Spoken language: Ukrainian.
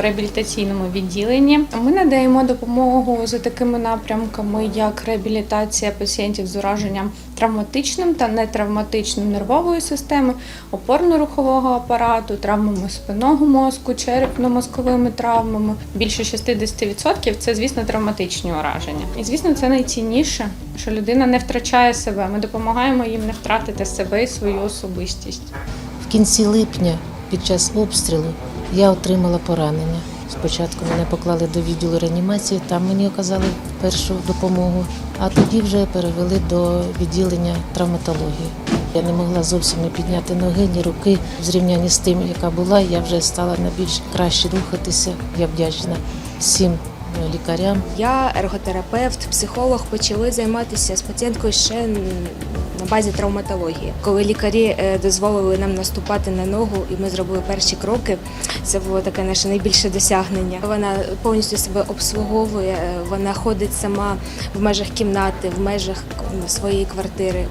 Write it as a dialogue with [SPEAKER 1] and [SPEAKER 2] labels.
[SPEAKER 1] реабілітаційному відділенні. Ми надаємо допомогу за такими напрямками, як реабілітація пацієнтів з ураженням травматичним та нетравматичним нервової системи, опорно-рухового апарату, травмами спинного мозку, черепно-мозковими травмами. Більше 60% це, звісно, травматичні ураження. І звісно, це найцінніше, що людина не втрачає себе. Ми допомагаємо їм не втратити себе і свою особистість.
[SPEAKER 2] В кінці липня під час обстрілу я отримала поранення. Спочатку мене поклали до відділу реанімації, там мені оказали першу допомогу, а тоді вже перевели до відділення травматології. Я не могла зовсім не підняти ноги, ні руки в зрівнянні з тим, яка була. Я вже стала на більш краще рухатися. Я вдячна всім лікарям.
[SPEAKER 3] Я ерготерапевт, психолог почали займатися з пацієнткою ще на базі травматології. Коли лікарі е, дозволили нам наступати на ногу, і ми зробили перші кроки, це було таке наше найбільше досягнення. Вона повністю себе обслуговує, е, вона ходить сама в межах кімнати, в межах своєї квартири.